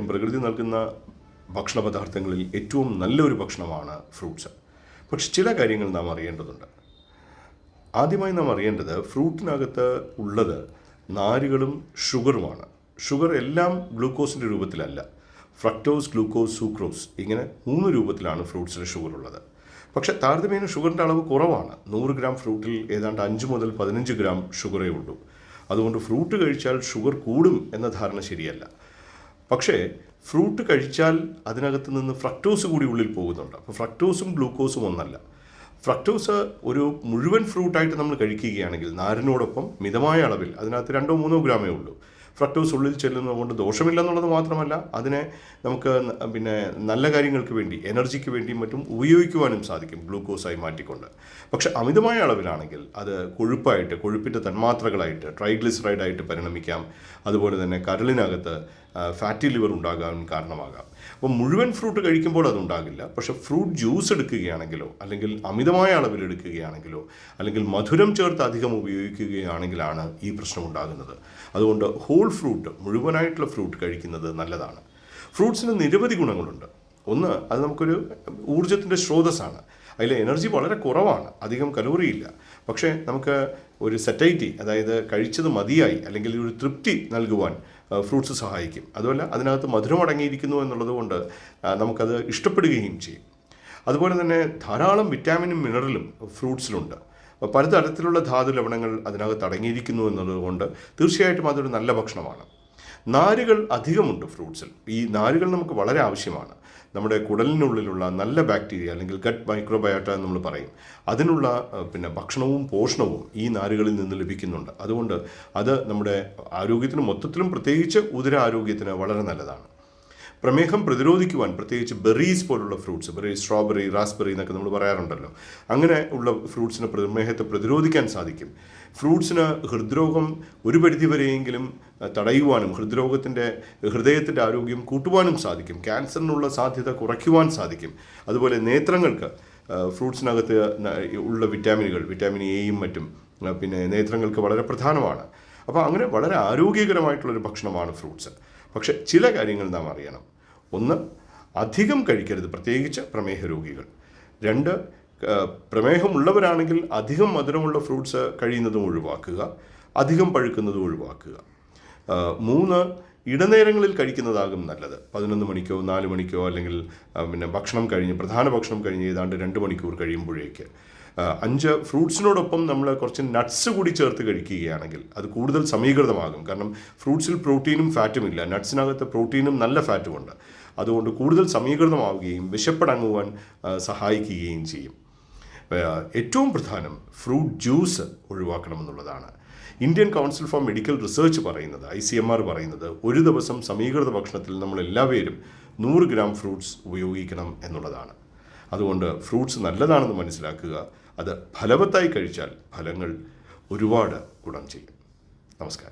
പ്രകൃതി നൽകുന്ന ഭക്ഷണ പദാർത്ഥങ്ങളിൽ ഏറ്റവും നല്ലൊരു ഭക്ഷണമാണ് ഫ്രൂട്ട്സ്. പക്ഷെ ചില കാര്യങ്ങൾ നാം അറിയേണ്ടതുണ്ട്. ആദ്യമായി നാം അറിയേണ്ടത് ഫ്രൂട്ടിനകത്ത് ഉള്ളത് നാരുകളും ഷുഗറുമാണ്. ഷുഗർ എല്ലാം ഗ്ലൂക്കോസിന്റെ രൂപത്തിലല്ല. ഫ്രക്ടോസ് ഗ്ലൂക്കോസ് സൂക്രോസ് ഇങ്ങനെ മൂന്ന് രൂപത്തിലാണ് ഫ്രൂട്ട്സിൽ ഷുഗർ ഉള്ളത് പക്ഷേ താരതമ്യേന ഷുഗറിന്റെ അളവ് കുറവാണ്. നൂറ് ഗ്രാം ഫ്രൂട്ടിൽ ഏതാണ്ട് അഞ്ച് മുതൽ പതിനഞ്ച് ഗ്രാം ഷുഗറേ ഉള്ളൂ. അതുകൊണ്ട് ഫ്രൂട്ട് കഴിച്ചാൽ ഷുഗർ കൂടും എന്ന ധാരണ ശരിയല്ല. പക്ഷേ ഫ്രൂട്ട് കഴിച്ചാൽ അതിനകത്ത് നിന്ന് ഫ്രക്ടോസ് കൂടി ഉള്ളിൽ പോകുന്നുണ്ട്. അപ്പോൾ ഫ്രക്ടോസും ഗ്ലൂക്കോസും ഒന്നല്ല. ഫ്രക്ടോസ് ഒരു മുഴുവൻ ഫ്രൂട്ടായിട്ട് നമ്മൾ കഴിക്കുകയാണെങ്കിൽ നാരിനോടൊപ്പം മിതമായ അളവിൽ അതിനകത്ത് രണ്ടോ മൂന്നോ ഗ്രാമേ ഉള്ളൂ. ഫ്രക്ടോസ് ഉള്ളിൽ ചെല്ലുന്നതുകൊണ്ട് ദോഷമില്ലെന്നുള്ളത് മാത്രമല്ല അതിനെ നമുക്ക് പിന്നെ നല്ല കാര്യങ്ങൾക്ക് വേണ്ടി എനർജിക്ക് വേണ്ടിയും മറ്റും ഉപയോഗിക്കുവാനും സാധിക്കും ഗ്ലൂക്കോസായി മാറ്റിക്കൊണ്ട്. പക്ഷെ അമിതമായ അളവിലാണെങ്കിൽ അത് കൊഴുപ്പായിട്ട് കൊഴുപ്പിന്റെ തന്മാത്രകളായിട്ട് ട്രൈഗ്ലിസറൈഡായിട്ട് പരിണമിക്കാം. അതുപോലെ തന്നെ കരളിനകത്ത് ഫാറ്റി ലിവർ ഉണ്ടാകാൻ കാരണമാകാം. അപ്പോൾ മുഴുവൻ ഫ്രൂട്ട് കഴിക്കുമ്പോൾ അതുണ്ടാകില്ല. പക്ഷേ ഫ്രൂട്ട് ജ്യൂസ് എടുക്കുകയാണെങ്കിലോ അല്ലെങ്കിൽ അമിതമായ അളവിൽ എടുക്കുകയാണെങ്കിലോ അല്ലെങ്കിൽ മധുരം ചേർത്ത് അധികം ഉപയോഗിക്കുകയാണെങ്കിലാണ് ഈ പ്രശ്നം ഉണ്ടാകുന്നത്. അതുകൊണ്ട് ഹോൾ ഫ്രൂട്ട് മുഴുവനായിട്ടുള്ള ഫ്രൂട്ട് കഴിക്കുന്നത് നല്ലതാണ്. ഫ്രൂട്ട്സിന് നിരവധി ഗുണങ്ങളുണ്ട്. ഒന്ന് അത് നമുക്കൊരു ഊർജത്തിന്റെ സ്രോതസ്സാണ്. അതിൽ എനർജി വളരെ കുറവാണ്. അധികം കലോറി ഇല്ല. പക്ഷേ നമുക്ക് ഒരു സെറ്റൈറ്റി അതായത് കഴിച്ചത് മതിയായി അല്ലെങ്കിൽ ഒരു തൃപ്തി നൽകുവാൻ ഫ്രൂട്ട്സ് സഹായിക്കും. അതുപോലെ അതിനകത്ത് മധുരം അടങ്ങിയിരിക്കുന്നു എന്നുള്ളത് കൊണ്ട് നമുക്കത് ഇഷ്ടപ്പെടുകയും ചെയ്യും. അതുപോലെ തന്നെ ധാരാളം വിറ്റാമിനും മിനറലും ഫ്രൂട്ട്സിലുണ്ട് പലതരത്തിലുള്ള ധാതു ലവണങ്ങൾ അതിനകത്ത് അടങ്ങിയിരിക്കുന്നു എന്നതുകൊണ്ട് തീർച്ചയായിട്ടും അതൊരു നല്ല ഭക്ഷണമാണ്. നാരുകൾ അധികമുണ്ട് ഫ്രൂട്ട്സിൽ. ഈ നാരുകൾ നമുക്ക് വളരെ ആവശ്യമാണ്. നമ്മുടെ കുടലിനുള്ളിലുള്ള നല്ല ബാക്ടീരിയ അല്ലെങ്കിൽ ഗട്ട് മൈക്രോബയോട്ട എന്ന് നമ്മൾ പറയും. അതിനുള്ള പിന്നെ ഭക്ഷണവും പോഷണവും ഈ നാരുകളിൽ നിന്ന് ലഭിക്കുന്നുണ്ട്. അതുകൊണ്ട് അത് നമ്മുടെ ആരോഗ്യത്തിന് മൊത്തത്തിലും പ്രത്യേകിച്ച് ഉദര ആരോഗ്യത്തിന് വളരെ നല്ലതാണ്. പ്രമേഹം പ്രതിരോധിക്കുവാൻ പ്രത്യേകിച്ച് ബെറീസ് പോലുള്ള ഫ്രൂട്ട്സ് ബെറി സ്ട്രോബെറി റാസ്ബെറി എന്നൊക്കെ നമ്മൾ പറയാറുണ്ടല്ലോ. അങ്ങനെ ഉള്ള ഫ്രൂട്ട്സിന് പ്രമേഹത്തെ പ്രതിരോധിക്കാൻ സാധിക്കും. ഫ്രൂട്ട്സിന് ഹൃദ്രോഗം ഒരു പരിധിവരെയെങ്കിലും വരെയെങ്കിലും തടയുവാനും ഹൃദ്രോഗത്തിന്റെ ഹൃദയത്തിന്റെ ആരോഗ്യം കൂട്ടുവാനും സാധിക്കും. ക്യാൻസറിനുള്ള സാധ്യത കുറയ്ക്കുവാൻ സാധിക്കും. അതുപോലെ നേത്രങ്ങൾക്ക് ഫ്രൂട്ട്സിനകത്ത് ഉള്ള വിറ്റാമിനുകൾ വിറ്റാമിൻ എയും മറ്റും പിന്നെ നേത്രങ്ങൾക്ക് വളരെ പ്രധാനമാണ്. അപ്പോൾ അങ്ങനെ വളരെ ആരോഗ്യകരമായിട്ടുള്ളൊരു ഭക്ഷണമാണ് ഫ്രൂട്ട്സ് പക്ഷേ ചില കാര്യങ്ങൾ നാം അറിയണം. ഒന്ന് അധികം കഴിക്കരുത് പ്രത്യേകിച്ച് പ്രമേഹ രോഗികൾ രണ്ട് പ്രമേഹമുള്ളവരാണെങ്കിൽ അധികം മധുരമുള്ള ഫ്രൂട്ട്സ് കഴിയുന്നതും ഒഴിവാക്കുക അധികം പഴുക്കുന്നതും ഒഴിവാക്കുക. മൂന്ന് ഇടനേരങ്ങളിൽ കഴിക്കുന്നതാകും നല്ലത്. പതിനൊന്ന് മണിക്കോ നാല് മണിക്കോ അല്ലെങ്കിൽ പിന്നെ ഭക്ഷണം കഴിഞ്ഞ് പ്രധാന ഭക്ഷണം കഴിഞ്ഞ് ഏതാണ്ട് രണ്ട് മണിക്കൂർ കഴിയുമ്പോഴേക്ക്. അഞ്ച് ഫ്രൂട്ട്സിനോടൊപ്പം നമ്മൾ കുറച്ച് നട്ട്സ് കൂടി ചേർത്ത് കഴിക്കുകയാണെങ്കിൽ അത് കൂടുതൽ സമീകൃതമാകും. കാരണം ഫ്രൂട്ട്സിൽ പ്രോട്ടീനും ഫാറ്റും ഇല്ല. നട്ട്സിനകത്ത് പ്രോട്ടീനും നല്ല ഫാറ്റും ഉണ്ട്. അതുകൊണ്ട് കൂടുതൽ സമീകൃതമാവുകയും വിശപ്പടങ്ങുവാൻ സഹായിക്കുകയും ചെയ്യും. ഏറ്റവും പ്രധാനം fruit juice ഒഴിവാക്കണമെന്നുള്ളതാണ്. Indian Council for Medical Research പറയുന്നത് ഐ സി എം ആർ പറയുന്നത് ഒരു ദിവസം സമീകൃത ഭക്ഷണത്തിൽ നമ്മൾ എല്ലാവരും നൂറ് ഗ്രാം ഫ്രൂട്ട്സ് ഉപയോഗിക്കണം എന്നുള്ളതാണ്. അതുകൊണ്ട് ഫ്രൂട്ട്സ് നല്ലതാണെന്ന് മനസ്സിലാക്കുക അത് ഫലവത്തായി കഴിച്ചാൽ ഫലങ്ങൾ ഒരുപാട് ഗുണം ചെയ്യും. നമസ്കാരം.